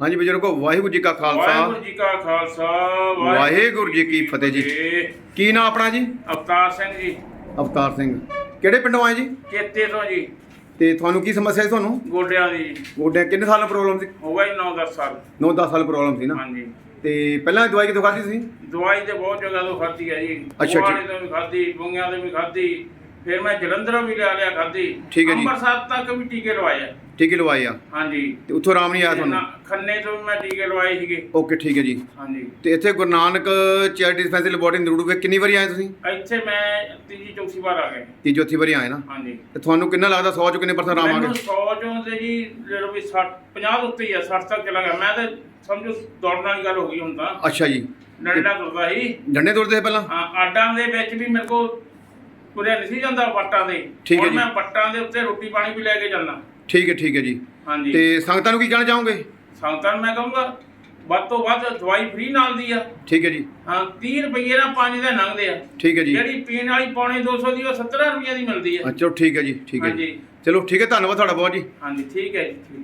ਹਾਂਜੀ ਬਜ਼ੁਰਗੋ ਵਾਹਿਗੁਰੂ ਜੀ ਕਾ ਖਾਲਸਾ। ਵਾਹਿਗੁਰੂ ਜੀ ਕਾ ਖਾਲਸਾ ਵਾਹਿਗੁਰੂ ਜੀ ਕੀ ਫਤਿਹ ਜੀ। ਕੀ ਨਾਂ ਆਪਣਾ ਜੀ? ਅਵਤਾਰ ਸਿੰਘ ਜੀ। ਅਵਤਾਰ ਸਿੰਘ। ਕਿਹੜੇ ਪਿੰਡੋਂ ਆਏ ਜੀ? ਚੇਤੇ ਤੋਂ ਜੀ। ਤੇ ਤੁਹਾਨੂੰ ਕੀ ਸਮੱਸਿਆ ਸੀ ਤੁਹਾਨੂੰ? ਗੋਡਿਆਂ ਦੀ ਜੀ। ਗੋਡਿਆਂ ਕਿੰਨੇ ਸਾਲਾਂ ਪ੍ਰੋਬਲਮ ਸੀ? ਹੋ ਗਈ 9-10 ਸਾਲ। 9-10 ਸਾਲ ਪ੍ਰੋਬਲਮ ਸੀ ਨਾ? ਹਾਂਜੀ। ਤੇ ਪਹਿਲਾਂ ਦਵਾਈ ਕਿਦੋਂ ਖਾਧੀ ਸੀ ਦਵਾਈ ਤੇ ਬਹੁਤ ਜਗ੍ਹਾ ਤੋਂ ਖਾਧੀ ਹੈ ਜੀ। ਅੱਛਾ, ਠੀਕ। ਗੁਆੜੇ ਤੋਂ ਵੀ ਖਾਧੀ ਬੁੰਗਿਆਂ ਤੋਂ ਵੀ ਖਾਧੀ। ਫਿਰ ਮੈਂ ਜਲੰਧਰੋਂ ਵੀ ਲਿਆ ਲਿਆ ਖਾਧੀ। ਠੀਕ ਹੈ ਜੀ। ਅੰਮ੍ਰਿਤਸਰ ਤੱਕ ਵੀ ਟੀਕੇ ਲਵਾਏ ਆ। ਟੀਕੇ ਲਵਾਏ ਆ? ਹਾਂਜੀ। ਤੇ ਉੱਥੋਂ ਆਰਾਮ ਨਹੀਂ ਆਇਆ ਤੁਹਾਨੂੰ? ਨਾ- ਖੰਨੇ ਤੋਂ ਮੈਂ ਟੀਕੇ ਲਵਾਏ ਸੀਗੇ। ਓਕੇ ਠੀਕ ਹੈ ਜੀ। ਹਾਂਜੀ। ਤੇ ਇੱਥੇ Guru Nanak charity dispensary laboratory ਨਰੂੜੂ ਵਿੱਚ ਕਿੰਨੀ ਵਾਰੀ ਆਏ ਤੁਸੀਂ? ਇੱਥੇ ਮੈਂ ਤੀਜੀ ਚੌਥੀ ਵਾਰ ਆ ਗਏ ਤੀਜੀ ਚੌਥੀ ਵਾਰੀ ਆਏ ਨਾ? ਹਾਂਜੀ। ਤੇ ਤੁਹਾਨੂੰ ਕਿੰਨਾ ਲੱਗਦਾ 100 ਚ ਕਿੰਨੇ ਪਰਸੈਂਟ ਆਰਾਮ ਆ ਮੈਨੂੰ ਗਏ 100 ਚੋਂ ਤੇ ਜੀ ਲੈ ਲਓ ਵੀ 60 50 ਦੇ ਉੱਤੇ ਹੀ ਆ 60 ਤੱਕ ਚਲਾ ਗਿਆ। ਮੈਂ ਤਾਂ ਸਮਝੋ ਦੌੜਨ ਵਾਲੀ ਗੱਲ ਹੋ ਗਈ ਹੁਣ ਤਾਂ। ਅੱਛਾ ਜੀ। ਡੰਡਾ ਤੁਰਦਾ ਸੀ। ਡੰਡੇ ਤੋੜਦੇ ਸੀ ਪਹਿਲਾਂ? ਹਾਂ ਆਡਾਂ ਦੇ ਵਿੱਚ ਵੀ ਮੇਰੇ ਕੋ ਤੁਰਿਆ ਨਹੀਂ ਸੀ ਜਾਂਦਾ ਵੱਟਾਂ ਦੇ। ਠੀਕ ਹੈ ਹੁਣ ਜੀ। ਮੈਂ ਵੱਟਾਂ ਦੇ ਉੱਤੇ ਰੋਟੀ ਪਾਣੀ ਵੀ ਲੈ ਕੇ ਜਾਂਦਾ ਠੀਕ ਹੈ ਠੀਕ ਹੈ ਜੀ। ਹਾਂਜੀ। ਤੇ ਸੰਗਤਾਂ ਨੂੰ ਕੀ ਕਹਿਣਾ ਚਾਹੋਗੇ? ਸੰਗਤਾਂ ਨੂੰ ਮੈਂ ਕਹੂੰਗਾ ਵੱਧ ਤੋਂ ਵੱਧ ਦਵਾਈ ਫ੍ਰੀ ਨਾਲ ਦੀ ਆ। ਠੀਕ ਹੈ ਜੀ। ਹਾਂ 30 ਰੁਪਏ ਨਾਲ ਪੰਜ ਦੇ ਲੰਘਦੇ ਆ। ਠੀਕ ਹੈ ਜੀ। ਜਿਹੜੀ ਪੀਣ ਵਾਲੀ ਪੌਣੇ 200 ਦੀ ਉਹ 70 ਰੁਪਏ ਦੀ ਮਿਲਦੀ ਆ। ਅੱਛਾ ਠੀਕ ਹੈ ਜੀ ਠੀਕ ਹੈ ਹਾਂਜੀ। ਚਲੋ ਠੀਕ ਹੈ ਧੰਨਵਾਦ ਤੁਹਾਡਾ ਬਹੁਤ ਜੀ। ਹਾਂਜੀ ਠੀਕ ਹੈ ਜੀ ਠੀਕ ਹੈ।